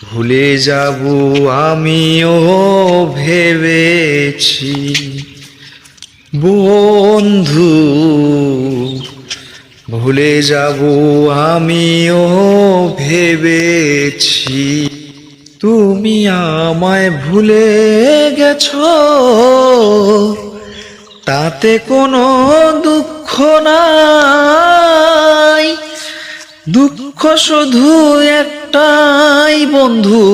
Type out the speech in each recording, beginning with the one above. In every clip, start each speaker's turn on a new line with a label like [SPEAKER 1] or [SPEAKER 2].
[SPEAKER 1] ভুলে যাব আমিও ভেবেছি। বন্ধু, ভুলে যাব আমিও ভেবেছি। তুমি আমায় ভুলে গেছো, তাতে কোনো দুঃখ নাই। দুঃখ শুধু একটাই বন্ধু,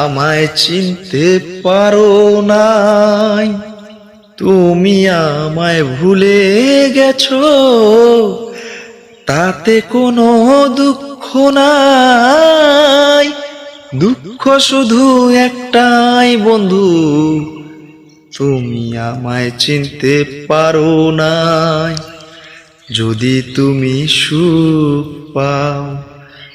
[SPEAKER 1] আমায় চিনতে পারো নাই। তুমি আমায় ভুলে গেছো, তাতে কোনো দুঃখ নাই। দুঃখ শুধু একটাই বন্ধু, তুমি আমায় চিনতে পারো নাই। যদি তুমি সুখ পাও